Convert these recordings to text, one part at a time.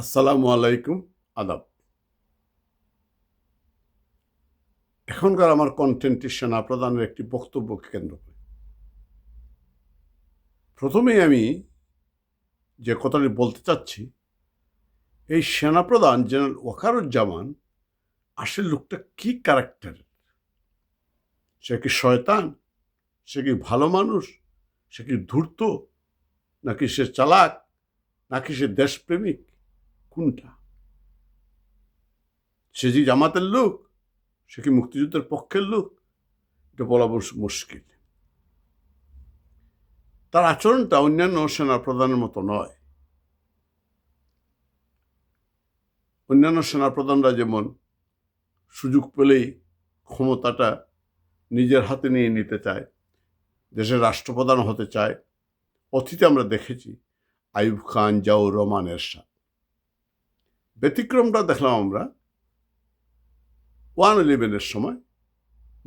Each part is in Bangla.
আসসালামু আলাইকুম, আদাব। এখনকার আমার কন্টেন্টটি সেনা প্রধানের একটি বক্তব্যকে কেন্দ্র করে। প্রথমেই আমি যে কথাটি বলতে চাচ্ছি, এই সেনাপ্রধান জেনারেল ওয়াকারুজ্জামান আসলে লোকটা কি ক্যারেক্টারের সে কি শয়তান? সে কি ভালো মানুষ? সে কি ধূর্ত? নাকি সে চালাক? নাকি সে দেশপ্রেমিক? কোনটা? সে যে জামাতের লোক, সে কি মুক্তিযুদ্ধের পক্ষের লোক? এটা বলা মুশকিল। তার আচরণটা অন্যান্য সেনা প্রধানের মতো নয়। অন্যান্য সেনা প্রধানরা যেমন সুযোগ পেলেই ক্ষমতাটা নিজের হাতে নিয়ে নিতে চায়, দেশের রাষ্ট্রপ্রধান হতে চায়, অতীতে আমরা দেখেছি আইয়ুব খান জাউর রহমান, এরশাদ। ব্যতিক্রমটা দেখলাম আমরা। ওয়ান ইলেভেনের সময়,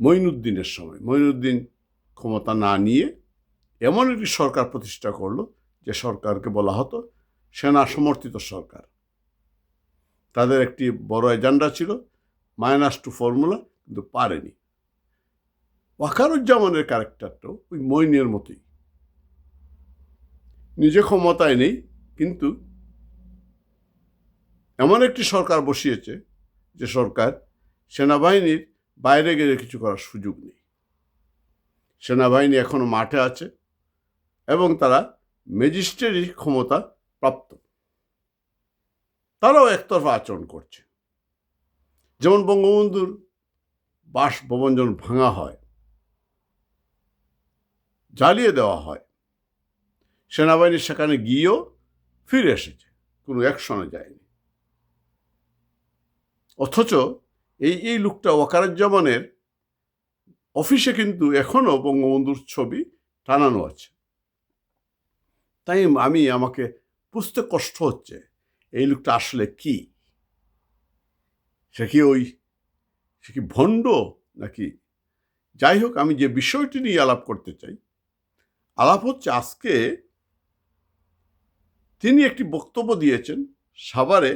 মঈনুদ্দিনের সময়। মঈনুদ্দিন ক্ষমতা না নিয়ে এমন একটি সরকার প্রতিষ্ঠা করল যে সরকারকে বলা হতো সেনা সমর্থিত সরকার। তাদের একটি বড় এজেন্ডা ছিল, মাইনাস টু ফর্মুলা, কিন্তু পারেনি। ওয়াকারুজ্জামানের ক্যারেক্টারটাও ওই মইনের মতোই। নিজে ক্ষমতায় নেই, কিন্তু এমন একটি সরকার বসিয়েছে যে সরকার সেনাবাহিনীর বাইরে গেলে কিছু করার সুযোগ নেই। সেনাবাহিনী এখনও মাঠে আছে এবং তারা ম্যাজিস্ট্রেটই ক্ষমতা প্রাপ্ত। তারাও একতরফা আচরণ করছে। যেমন বঙ্গবন্ধুর বাসভবন যখন ভাঙা হয়, জ্বালিয়ে দেওয়া হয়, সেনাবাহিনী সেখানে গিয়েও ফিরে এসেছে, কোনো অ্যাকশনে যায়নি। অথচ এই এই লোকটা ওয়াকারুজ্জামানের অফিসে কিন্তু এখনও বঙ্গবন্ধুর ছবি টানানো আছে। তাই আমি, আমাকে বুঝতে কষ্ট হচ্ছে, এই লোকটা আসলে কি? সে কি ওই, সে কি ভণ্ড নাকি? যাই হোক, আমি যে বিষয়টি নিয়ে আলাপ করতে চাই, আলাপ হচ্ছে আজকে তিনি একটি বক্তব্য দিয়েছেন সাভারে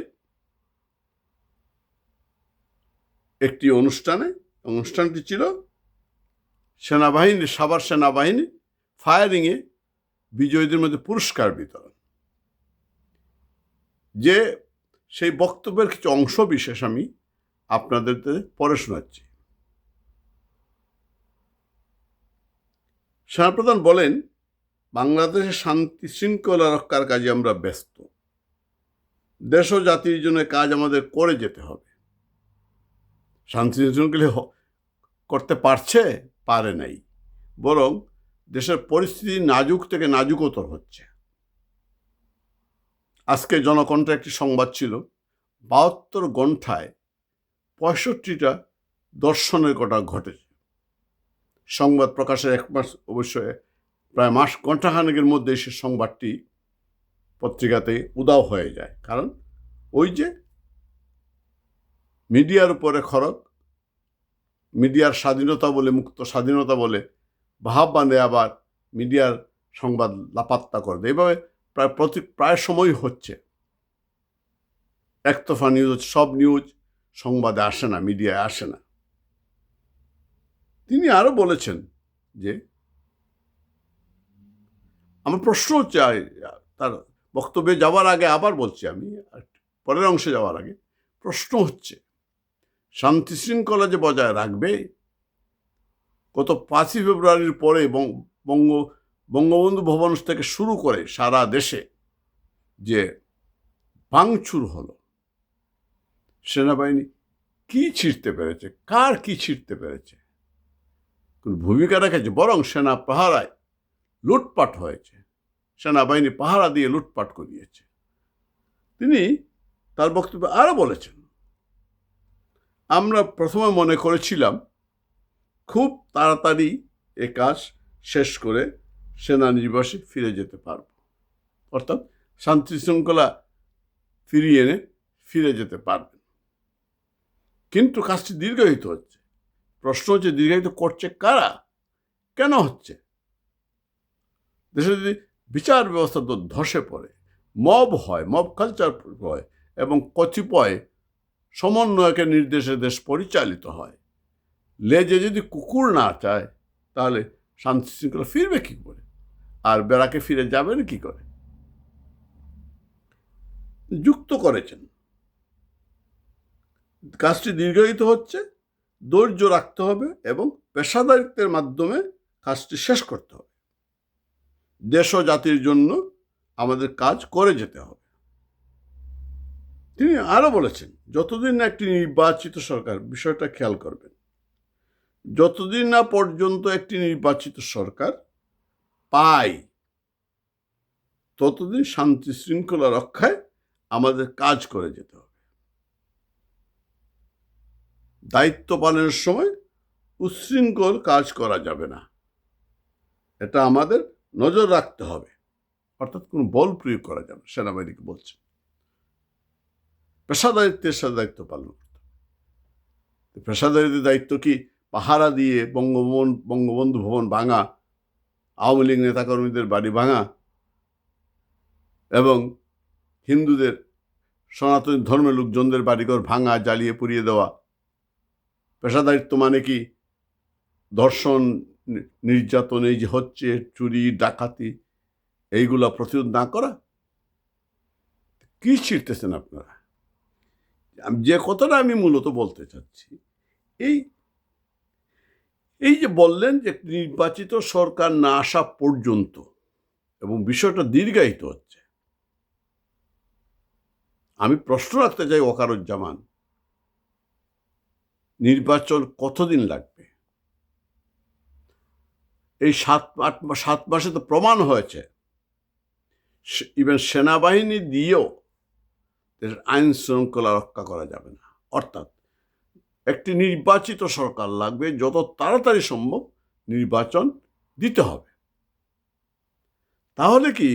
একটি অনুষ্ঠানে, অনুষ্ঠানটি ছিল সেনাবাহিনী সাবার সেনাবাহিনী ফায়ারিংয়ে বিজয়ীদের মধ্যে পুরস্কার বিতরণ। যে সেই বক্তব্যের কিছু অংশ বিশেষ আমি আপনাদের পরে শোনাচ্ছি। সেনাপ্রধান বলেন বাংলাদেশের শান্তি শৃঙ্খলা রক্ষার কাজে আমরা ব্যস্ত। দেশ ও জাতির জন্য কাজ আমাদের করে যেতে হবে। শান্তি শৃঙ্খলা করতে পারছে? পারে নাই। বরং দেশের পরিস্থিতি নাজুক থেকে নাজুকতর হচ্ছে। আজকে জনকণ্ঠে একটি সংবাদ ছিল, বাহাত্তর ঘন্টায় পঁয়ষট্টিটা দর্শনের ঘটনা ঘটেছে। সংবাদ প্রকাশের এক মাস অবশ্যই প্রায় মাস ঘণ্টাখানেকের মধ্যে সে সংবাদটি পত্রিকাতে উদাও হয়ে যায়। কারণ ওই যে মিডিয়ার উপরে খরচ, মিডিয়ার স্বাধীনতা বলে, মুক্ত স্বাধীনতা বলে ভাব বাঁধে, আবার মিডিয়ার সংবাদ লাপাত্তা করে দেয়। এইভাবে প্রায় প্রতি, প্রায় সময় হচ্ছে। একতফা নিউজ সব নিউজ সংবাদে আসে না, মিডিয়ায় আসে না। তিনি আরও বলেছেন যে, আমার প্রশ্ন হচ্ছে তার বক্তব্যে যাওয়ার আগে আবার বলছি আমি পরের অংশে যাওয়ার আগে, প্রশ্ন হচ্ছে শান্তি শৃঙ্খলা যে বজায় রাখবে, গত পাঁচই ফেব্রুয়ারির পরে বঙ্গ, বঙ্গবন্ধু ভবন থেকে শুরু করে সারা দেশে যে ভাঙচুর হলো, সেনাবাহিনী কি ছিঁড়তে পেরেছে, কার কি ছিঁড়তে পেরেছে? ভূমিকা রেখেছে, বরং সেনা পাহারায় লুটপাট হয়েছে, সেনাবাহিনী পাহারা দিয়ে লুটপাট করিয়েছে। তিনি তার বক্তব্যে আরও বলেছেন আমরা প্রথমে মনে করেছিলাম, খুব তাড়াতাড়ি এ কাজ শেষ করে সেনানিবাসে ফিরে যেতে পারব। অর্থাৎ শান্তি শৃঙ্খলা ফিরিয়ে এনে ফিরে যেতে পারবেন। কিন্তু কাজটি দীর্ঘায়িত হচ্ছে। প্রশ্ন হচ্ছে, দীর্ঘায়িত করছে কারা? কেন হচ্ছে? দেশে যদি বিচার ব্যবস্থা তো ধসে পড়ে, মব হয়, মব কালচার হয় এবং কতিপয় সমন্বয়কের নির্দেশে দেশ পরিচালিত হয়। লেজে যদি কুকুর না চায়, তাহলে শান্তি শৃঙ্খলা ফিরবে কি করে? আর বেড়াকে ফিরে যাবেন কি করে? যুক্ত করেছেন। কাজটি দীর্ঘায়িত হচ্ছে, ধৈর্য রাখতে হবে এবং পেশাদারিত্বের মাধ্যমে কাজটি শেষ করতে হবে। দেশ ও জাতির জন্য আমাদের কাজ করে যেতে হবে। তিনি আরও বলেছেন, যতদিন না একটি নির্বাচিত সরকার, বিষয়টা খেয়াল করবেন, যতদিন না পর্যন্ত একটি নির্বাচিত সরকার পাই ততদিন শান্তি শৃঙ্খলা রক্ষায় আমাদের কাজ করে যেতে হবে। দায়িত্ব পালনের সময় উচ্ছৃঙ্খল কাজ করা যাবে না। এটা আমাদের নজর রাখতে হবে। অর্থাৎ কোনো বল প্রয়োগ করা যাবে সেনাবাহিনীকে বলছে পেশাদারিত্বের সাথে দায়িত্ব পালন করতে পেশাদারিত্বের দায়িত্ব কি? পাহারা দিয়ে বঙ্গভবন, বঙ্গবন্ধু ভবন ভাঙা, আওয়ামী লীগ নেতাকর্মীদের বাড়ি ভাঙা এবং হিন্দুদের সনাতন ধর্মের লোকজনদের বাড়িঘর ভাঙা, জ্বালিয়ে পুড়িয়ে দেওয়া। পেশাদারিত্ব মানে কি? ধর্ষণ নির্যাতন, এই যে হচ্ছে, চুরি, ডাকাতি, এইগুলা প্রতিরোধ না করা? কি ছিঁড়তেছেন আপনারা? যে কথাটা আমি মূলত বলতে চাচ্ছি, এই এই যে বললেন যে নির্বাচিত সরকার না আসা পর্যন্ত এবং বিষয়টা দীর্ঘায়িত হচ্ছে। আমি প্রশ্ন রাখতে চাই ওকারুজ্জামান, নির্বাচন কতদিন লাগবে? এই সাত আট, সাত মাসে তো প্রমাণ হয়েছে। ইভেন সেনাবাহিনী দিয়েও দেশের আইন শৃঙ্খলা রক্ষা করা যাবে না। অর্থাৎ একটি নির্বাচিত সরকার লাগবে, যত তাড়াতাড়ি সম্ভব নির্বাচন দিতে হবে। তাহলে কি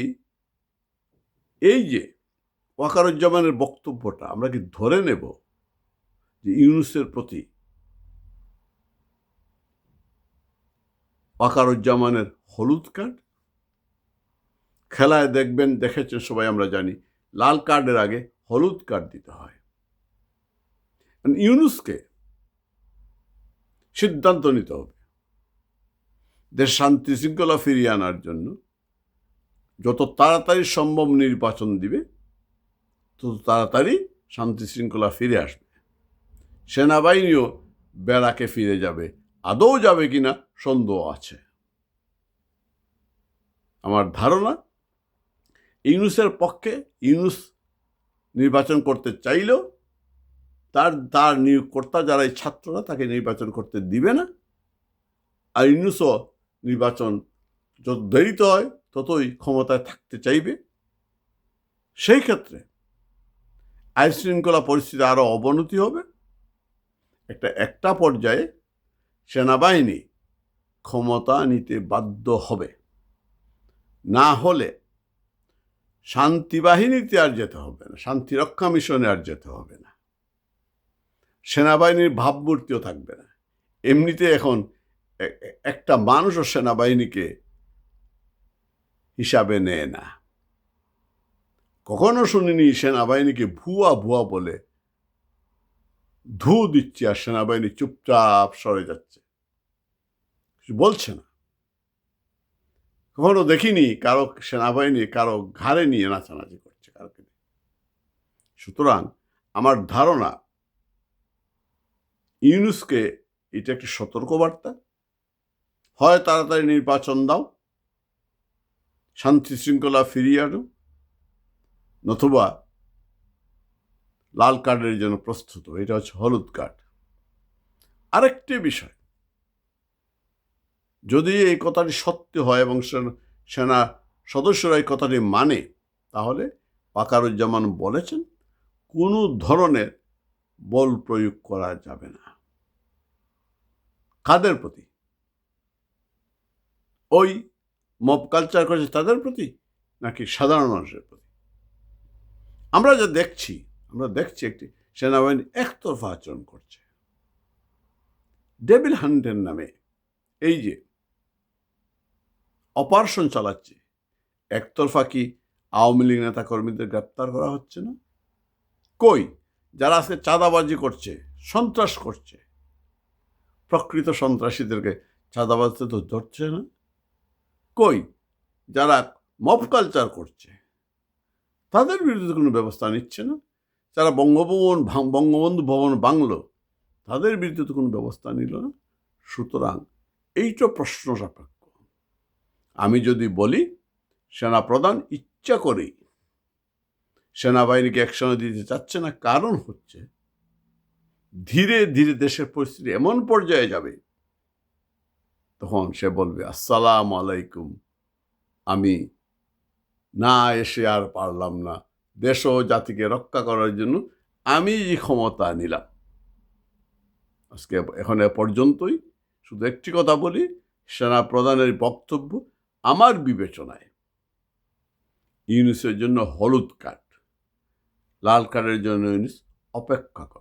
এই যে ওয়াকারুজ্জামানের বক্তব্যটা আমরা কি ধরে নেব যে ইউনুসের প্রতি ওয়াকারুজ্জামানের হলুদ কার্ড? খেলায় দেখবেন, দেখেছেন সবাই, আমরা জানি, লাল কার্ডের আগে হলুদ কার্ড দিতে হয়। ইউনুসকে সিদ্ধান্ত নিতে হবে। দেশ শান্তি শৃঙ্খলা ফিরিয়ে আনার জন্য যত তাড়াতাড়ি সম্ভব নির্বাচন দিবে, তত তাড়াতাড়ি শান্তি শৃঙ্খলা ফিরে আসবে। সেনাবাহিনীও বেড়াকে ফিরে যাবে। আদৌ যাবে কিনা সন্দেহ আছে। আমার ধারণা, ইউনুসের পক্ষে ইউনুস নির্বাচন করতে চাইলেও তার তার নিয়োগকর্তা যারা এই ছাত্ররা, তাকে নির্বাচন করতে দিবে না। আর ইউনুসও নির্বাচন যত দেরিতে হয়, ততই ক্ষমতায় থাকতে চাইবে। সেই ক্ষেত্রে আইন শৃঙ্খলা পরিস্থিতি আরও অবনতি হবে। একটা একটা পর্যায়ে সেনাবাহিনী ক্ষমতা নিতে বাধ্য হবে। না হলে শান্তি বাহিনীতে আর যেতে হবে না, শান্তি রক্ষা মিশনে আর যেতে হবে না। সেনাবাহিনীর ভাবমূর্তিও থাকবে না। এমনিতে এখন একটা মানুষও সেনাবাহিনীকে হিসাবে নেয় না। কখনো শুনিনি সেনাবাহিনীকে ভুয়া ভুয়া বলে ধু দিচ্ছে আর সেনাবাহিনী চুপচাপ সরে যাচ্ছে। কিছু বলছে না। কখনো দেখিনি কারও সেনাবাহিনী, কারও ঘাড়ে নিয়ে নাচানাচি করছে কারোকে। সুতরাং আমার ধারণা ইউনুসকে এটা একটি সতর্কবার্তা। হয় তাড়াতাড়ি নির্বাচন দাও, শান্তি শৃঙ্খলা ফিরিয়ে আনো, নতুবা লাল কার্ডের জন্য প্রস্তুত এটা হচ্ছে হলুদ কার্ড। আরেকটি বিষয় যদি এই কথাটি সত্য হয় এবং সেনা- সদস্যরা এই কথাটি মানে তাহলে পাকারুজ্জামান বলেছেন, কোনো ধরনের বল প্রয়োগ করা যাবে না। কাদের প্রতি? ওই মব কালচার করেছে তাদের প্রতি, নাকি সাধারণ মানুষের প্রতি? আমরা যা দেখছি, আমরা দেখছি একটি সেনাবাহিনী একতরফা আচরণ করছে। ডেভিল হান্টের নামে, এই যে অপারেশন চালাচ্ছে। একতরফা কি আওয়ামী লীগ নেতা কর্মীদের গ্রেপ্তার করা হচ্ছে না? কই? যারা আজকে চাঁদাবাজি করছে, সন্ত্রাস করছে। প্রকৃত সন্ত্রাসীদেরকে চাঁদাবাজতে তো ধরছে না। কই? যারা মব কালচার করছে, তাদের বিরুদ্ধে কোনো ব্যবস্থা নিচ্ছে না? যারা বঙ্গভবন বঙ্গবন্ধু ভবন বাংলো তাদের বিরুদ্ধে তো কোনো ব্যবস্থা নিল না? সুতরাং এইটা প্রশ্ন সাপেক্ষ। আমি যদি বলি, সেনাপ্রধান ইচ্ছা করেই সেনাবাহিনীকে একসঙ্গে দিতে চাচ্ছে না। কারণ হচ্ছে, ধীরে ধীরে দেশের পরিস্থিতি এমন পর্যায়ে যাবে, তখন সে বলবে, আসসালাম আলাইকুম। আমি না এসে আর পারলাম না। দেশ ও জাতিকে রক্ষা করার জন্য আমি ক্ষমতা নিলাম। আজকে এখন এ পর্যন্তই। শুধু একটি কথা বলি সেনা প্রধানের বক্তব্য আমার বিবেচনায় ইউনিসের জন্য হলুদ কার্ড লাল কার্ডের জন্য ইউনিস অপেক্ষা করে।